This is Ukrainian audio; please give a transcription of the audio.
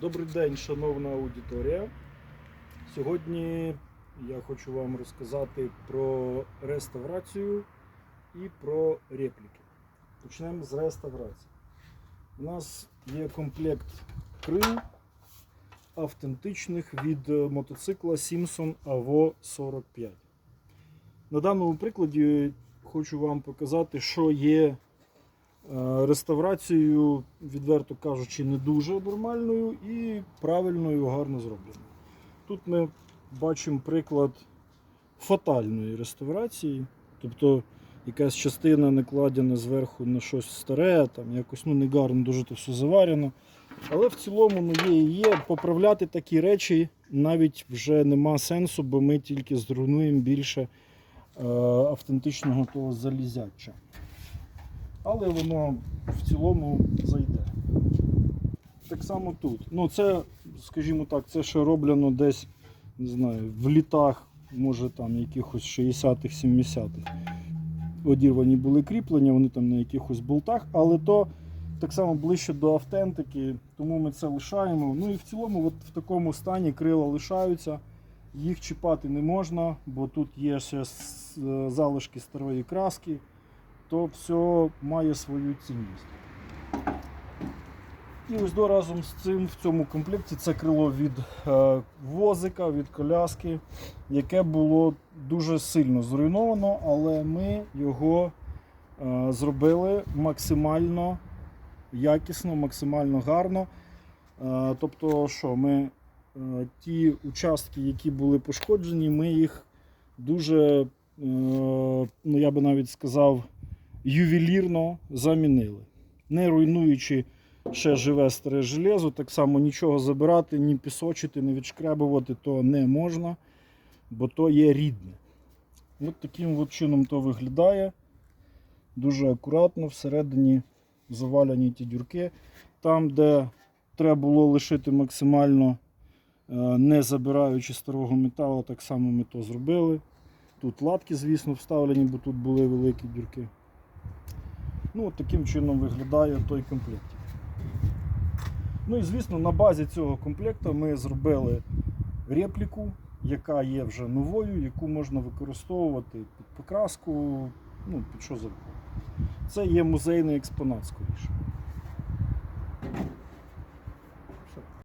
Добрий день, шановна аудиторія. Сьогодні я хочу вам розказати про реставрацію і про репліки. Почнемо з реставрації. У нас є комплект крил автентичних від мотоцикла Simpson AVO 45. На даному прикладі хочу вам показати, що є е, реставрацією, відверто кажучи, не дуже нормальною і правильною, гарно зробленою. Тут ми бачимо приклад фатальної реставрації, тобто якась частина накладена зверху на щось старе, там якось ну, не гарно, дуже то все заварено. Але в цілому ну, є і є. Поправляти такі речі навіть вже нема сенсу, бо ми тільки зруйнуємо більше е, автентичного того залізяча. Але воно в цілому зайде. Так само тут. Ну, це, скажімо так, це ще роблено десь, не знаю, в літах, може там якихось 60-х, 70-х. Одірвані були кріплення, вони там на якихось болтах, але то так само ближче до автентики, тому ми це лишаємо. Ну і в цілому, от в такому стані крила лишаються. Їх чіпати не можна, бо тут є ще е, залишки старої краски, то все має свою цінність. І ось до разом з цим в цьому комплекті це крило від е, возика, від коляски, яке було дуже сильно зруйновано, але ми його е, зробили максимально якісно, максимально гарно. Е, тобто, що ми е, ті участки, які були пошкоджені, ми їх дуже, е, ну я би навіть сказав, ювелірно замінили, не руйнуючи ще живе старе железо, так само нічого забирати, ні пісочити, ні відшкребувати то не можна, бо то є рідне. От таким от чином то виглядає. Дуже акуратно, всередині заваляні ті дюрки. Там, де треба було лишити максимально е, не забираючи старого металу, так само ми то зробили. Тут латки, звісно, вставлені, бо тут були великі дюрки. Ну, от таким чином виглядає той комплект. Ну і звісно, на базі цього комплекту ми зробили репліку, яка є вже новою, яку можна використовувати під покраску, ну, під що завгодно. Це є музейний експонат скоріше.